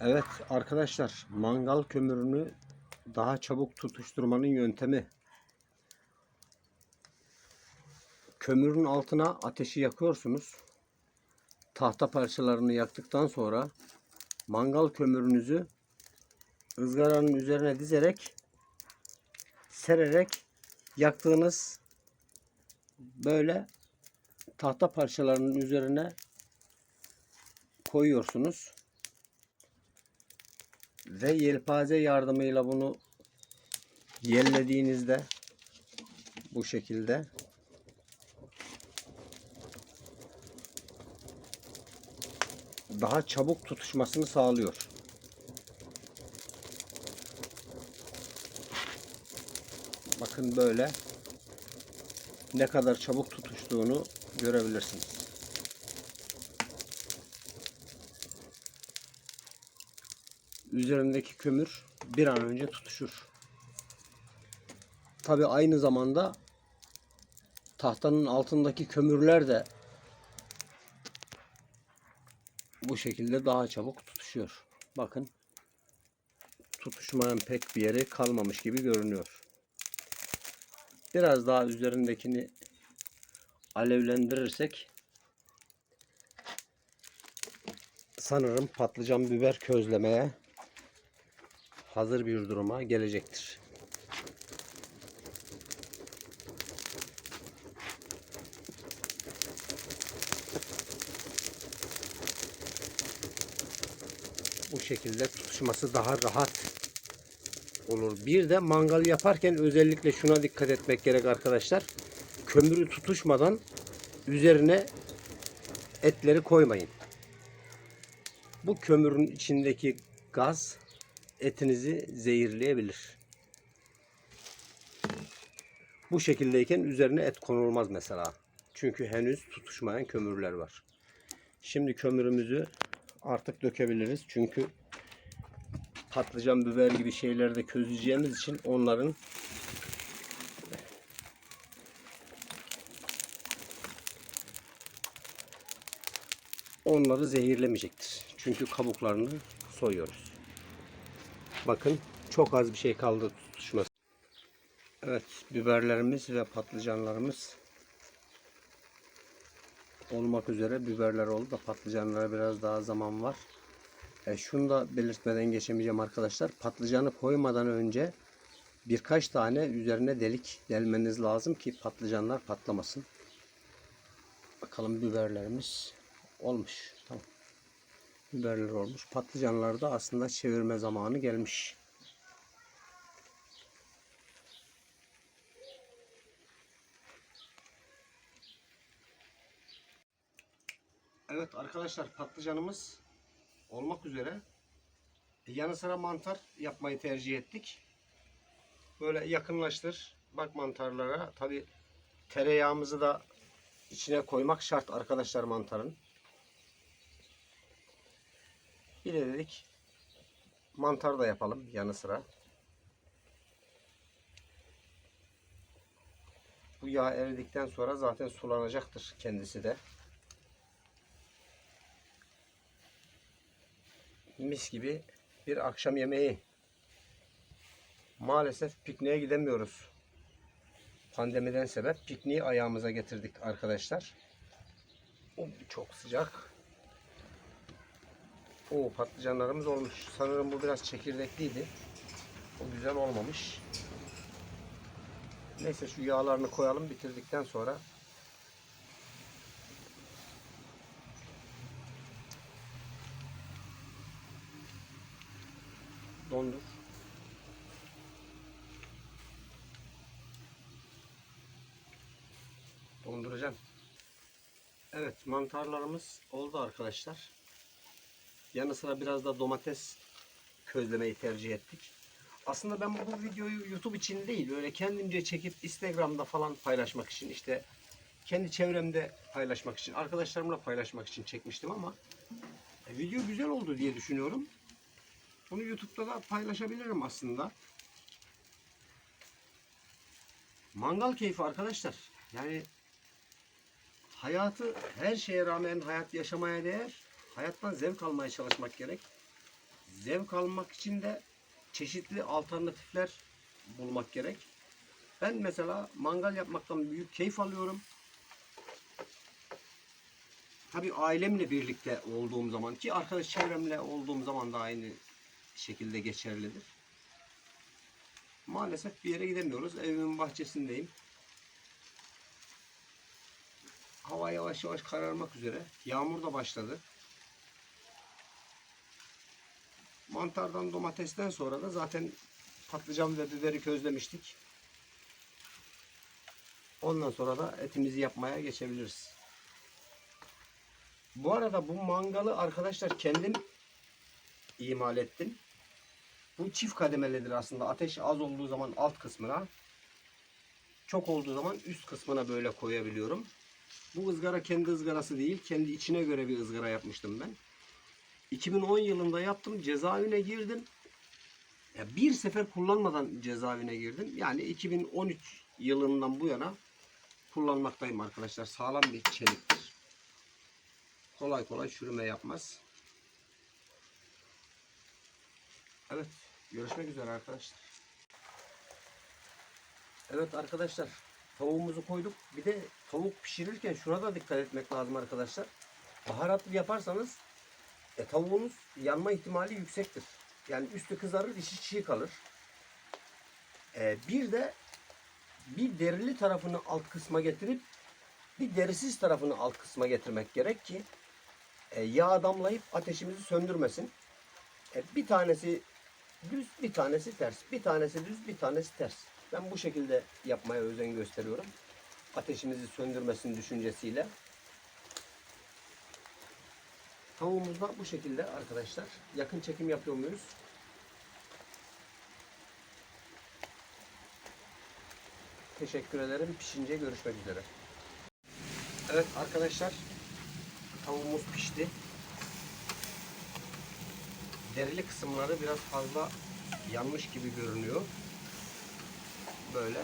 Evet arkadaşlar mangal kömürünü daha çabuk tutuşturmanın yöntemi. Kömürün altına ateşi yakıyorsunuz. Tahta parçalarını yaktıktan sonra mangal kömürünüzü ızgaranın üzerine dizerek sererek yaktığınız böyle tahta parçalarının üzerine koyuyorsunuz ve yelpaze yardımıyla bunu yellediğinizde bu şekilde daha çabuk tutuşmasını sağlıyor. Bakın böyle ne kadar çabuk tutuştuğunu görebilirsiniz. Üzerindeki kömür bir an önce tutuşur. Tabi aynı zamanda tahtanın altındaki kömürler de bu şekilde daha çabuk tutuşuyor. Bakın tutuşmayan pek bir yeri kalmamış gibi görünüyor. Biraz daha üzerindekini alevlendirirsek sanırım patlıcan biber közlemeye hazır bir duruma gelecektir. Bu şekilde tutuşması daha rahat olur. Bir de mangal yaparken özellikle şuna dikkat etmek gerek arkadaşlar. Kömürü tutuşmadan üzerine etleri koymayın. Bu kömürün içindeki gaz etinizi zehirleyebilir. Bu şekildeyken üzerine et konulmaz mesela. Çünkü henüz tutuşmayan kömürler var. Şimdi kömürümüzü artık dökebiliriz. Çünkü patlıcan, biber gibi şeyleri de közleyeceğimiz için onların onları zehirlemeyecektir. Çünkü kabuklarını soyuyoruz. Bakın çok az bir şey kaldı tutuşması. Evet biberlerimiz ve patlıcanlarımız olmak üzere biberler oldu da patlıcanlara biraz daha zaman var. E, şunu da belirtmeden geçemeyeceğim arkadaşlar. Patlıcanı koymadan önce birkaç tane üzerine delik delmeniz lazım ki patlıcanlar patlamasın. Bakalım biberlerimiz olmuş. Tamam. Biberler olmuş. Patlıcanlar da aslında çevirme zamanı gelmiş. Evet arkadaşlar patlıcanımız olmak üzere. Yanı sıra mantar yapmayı tercih ettik. Böyle yakınlaştır. Bak mantarlara. Tabi tereyağımızı da içine koymak şart arkadaşlar mantarın. Bir de dedik mantar da yapalım yanı sıra. Bu yağ eridikten sonra zaten sulanacaktır kendisi de. Mis gibi bir akşam yemeği. Maalesef pikniğe gidemiyoruz. Pandemiden sebep pikniği ayağımıza getirdik arkadaşlar. Çok sıcak. O patlıcanlarımız olmuş. Sanırım bu biraz çekirdekliydi. O güzel olmamış. Neyse şu yağlarını koyalım bitirdikten sonra dondur. Donduracağım. Evet mantarlarımız oldu arkadaşlar. Yanı sıra biraz da domates közlemeyi tercih ettik. Aslında ben bu videoyu YouTube için değil, böyle kendimce çekip Instagram'da falan paylaşmak için, işte kendi çevremde paylaşmak için, arkadaşlarımla paylaşmak için çekmiştim ama e, video güzel oldu diye düşünüyorum. Bunu YouTube'da da paylaşabilirim aslında. Mangal keyfi arkadaşlar. Yani hayatı her şeye rağmen hayat yaşamaya değer. Hayattan zevk almaya çalışmak gerek. zevk almak için de çeşitli alternatifler bulmak gerek. Ben mesela mangal yapmaktan büyük keyif alıyorum. Tabii ailemle birlikte olduğum zaman ki arkadaş çevremle olduğum zaman da aynı şekilde geçerlidir. Maalesef bir yere gidemiyoruz. Evimin bahçesindeyim. Hava yavaş yavaş kararmak üzere. Yağmur da başladı. Mantardan domatesten sonra da zaten patlıcan ve biberi közlemiştik. Ondan sonra da etimizi yapmaya geçebiliriz. Bu arada bu mangalı arkadaşlar kendim imal ettim. Bu çift kademelidir aslında. Ateş az olduğu zaman alt kısmına, çok olduğu zaman üst kısmına böyle koyabiliyorum. Bu ızgara kendi ızgarası değil. Kendi içine göre bir ızgara yapmıştım ben. 2010 yılında yaptım. Cezaevine girdim. Ya bir sefer kullanmadan cezaevine girdim. Yani 2013 yılından bu yana kullanmaktayım arkadaşlar. Sağlam bir çeliktir. Kolay kolay çürüme yapmaz. Evet. Görüşmek üzere arkadaşlar. Evet arkadaşlar. Tavuğumuzu koyduk. Bir de tavuk pişirirken şuna da dikkat etmek lazım arkadaşlar. Baharatlı yaparsanız e, tavuğunuz yanma ihtimali yüksektir. Yani üstü kızarır, içi çiğ kalır. E, bir de bir derili tarafını alt kısma getirip bir derisiz tarafını alt kısma getirmek gerek ki e, yağ damlayıp ateşimizi söndürmesin. E, bir tanesi düz, bir tanesi ters. Bir tanesi düz, bir tanesi ters. Ben bu şekilde yapmaya özen gösteriyorum. Ateşimizi söndürmesin düşüncesiyle. Tavuğumuz da bu şekilde arkadaşlar. Yakın çekim yapıyor muyuz? Teşekkür ederim. Pişince görüşmek üzere. Evet arkadaşlar. Tavuğumuz pişti. Derili kısımları biraz fazla yanmış gibi görünüyor. Böyle.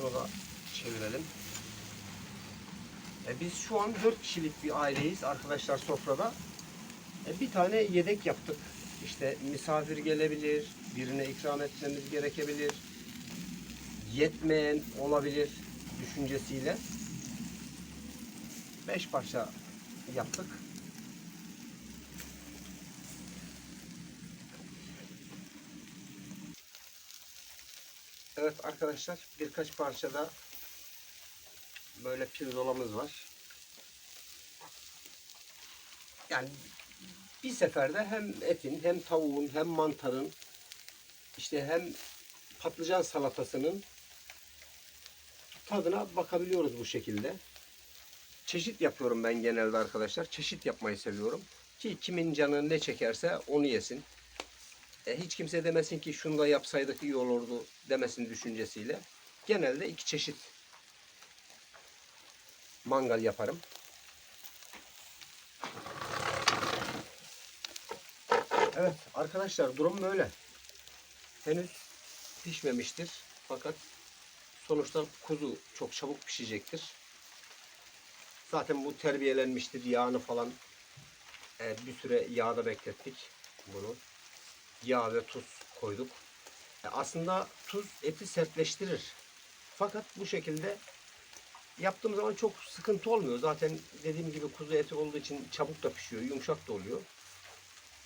Onu da çevirelim. E biz şu an 4 kişilik bir aileyiz arkadaşlar sofrada. E bir tane yedek yaptık. İşte misafir gelebilir, birine ikram etmemiz gerekebilir. Yetmeyen olabilir düşüncesiyle. 5 parça yaptık. Evet arkadaşlar birkaç parçada böyle pirzolamız var. Yani bir seferde hem etin hem tavuğun hem mantarın işte hem patlıcan salatasının tadına bakabiliyoruz bu şekilde. Çeşit yapıyorum ben genelde arkadaşlar. Çeşit yapmayı seviyorum. Ki kimin canı ne çekerse onu yesin. E, hiç kimse demesin ki şunu da yapsaydık iyi olurdu demesin düşüncesiyle. Genelde iki çeşit mangal yaparım. Evet arkadaşlar durum böyle. Henüz pişmemiştir. Fakat sonuçta kuzu çok çabuk pişecektir. Zaten bu terbiyelenmiştir. Yağını falan e, bir süre yağda beklettik bunu. Yağ ve tuz koyduk. E, aslında tuz eti sertleştirir. Fakat bu şekilde yaptığım zaman çok sıkıntı olmuyor. Zaten dediğim gibi kuzu eti olduğu için çabuk da pişiyor, yumuşak da oluyor.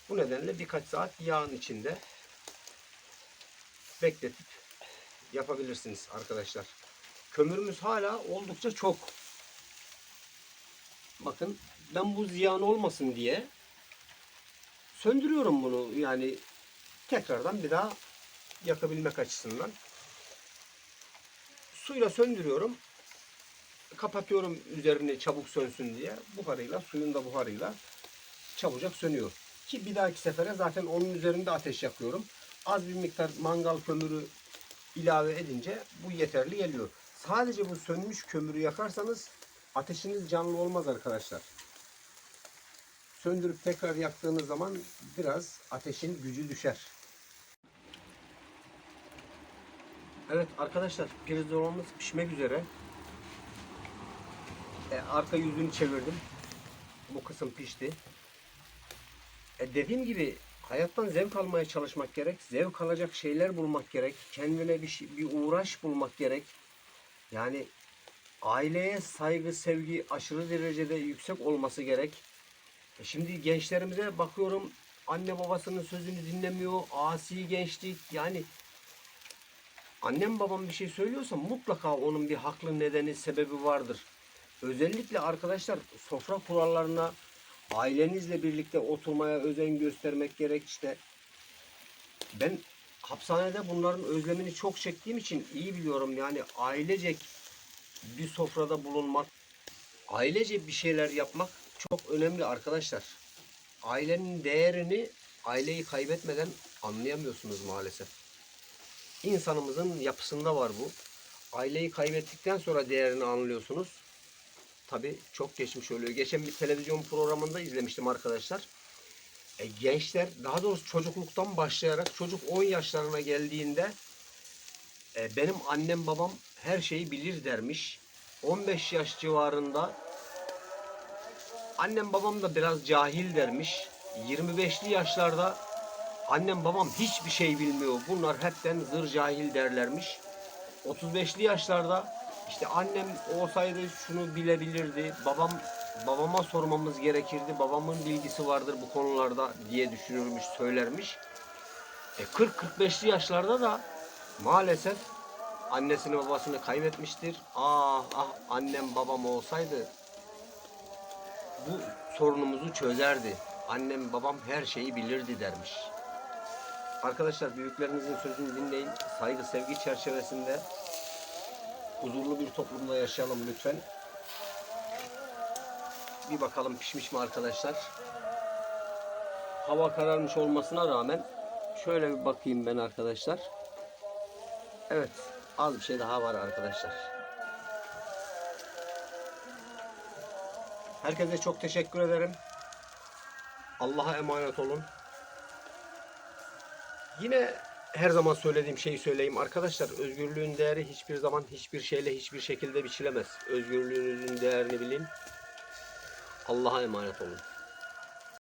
Bu nedenle birkaç saat yağın içinde bekletip yapabilirsiniz arkadaşlar. Kömürümüz hala oldukça çok. Bakın ben bu ziyan olmasın diye söndürüyorum bunu. Yani tekrardan bir daha yakabilmek açısından. Suyla söndürüyorum. Kapatıyorum üzerini çabuk sönsün diye. Buharıyla, suyun da buharıyla çabucak sönüyor. Ki bir dahaki sefere zaten onun üzerinde ateş yakıyorum. Az bir miktar mangal kömürü ilave edince bu yeterli geliyor. Sadece bu sönmüş kömürü yakarsanız ateşiniz canlı olmaz arkadaşlar. Söndürüp tekrar yaktığınız zaman biraz ateşin gücü düşer. Evet arkadaşlar pirzolamız pişmek üzere. E, arka yüzünü çevirdim. Bu kısım pişti. E dediğim gibi hayattan zevk almaya çalışmak gerek. Zevk alacak şeyler bulmak gerek. Kendine bir, şey, bir uğraş bulmak gerek. Yani aileye saygı, sevgi aşırı derecede yüksek olması gerek. E şimdi gençlerimize bakıyorum anne babasının sözünü dinlemiyor. Asi gençlik yani annem babam bir şey söylüyorsa mutlaka onun bir haklı nedeni, sebebi vardır. Özellikle arkadaşlar sofra kurallarına ailenizle birlikte oturmaya özen göstermek gerek işte. Ben hapishanede bunların özlemini çok çektiğim için iyi biliyorum yani ailecek bir sofrada bulunmak, ailece bir şeyler yapmak çok önemli arkadaşlar. Ailenin değerini aileyi kaybetmeden anlayamıyorsunuz maalesef. İnsanımızın yapısında var bu. Aileyi kaybettikten sonra değerini anlıyorsunuz. Tabi çok geçmiş oluyor. Geçen bir televizyon programında izlemiştim arkadaşlar. E, gençler daha doğrusu çocukluktan başlayarak çocuk 10 yaşlarına geldiğinde e, benim annem babam her şeyi bilir dermiş. 15 yaş civarında annem babam da biraz cahil dermiş. 25'li yaşlarda annem babam hiçbir şey bilmiyor. Bunlar hepten zır cahil derlermiş. 35'li yaşlarda işte annem olsaydı şunu bilebilirdi. Babam babama sormamız gerekirdi. Babamın bilgisi vardır bu konularda diye düşünürmüş, söylermiş. E 40-45'li yaşlarda da maalesef annesini babasını kaybetmiştir. Ah ah annem babam olsaydı bu sorunumuzu çözerdi. Annem babam her şeyi bilirdi dermiş. Arkadaşlar büyüklerinizin sözünü dinleyin. Saygı sevgi çerçevesinde huzurlu bir toplumda yaşayalım lütfen. Bir bakalım pişmiş mi arkadaşlar. Hava kararmış olmasına rağmen şöyle bir bakayım ben arkadaşlar. Evet az bir şey daha var arkadaşlar. Herkese çok teşekkür ederim. Allah'a emanet olun. Yine her zaman söylediğim şeyi söyleyeyim arkadaşlar. Özgürlüğün değeri hiçbir zaman hiçbir şeyle hiçbir şekilde biçilemez. Özgürlüğünüzün değerini bilin. Allah'a emanet olun.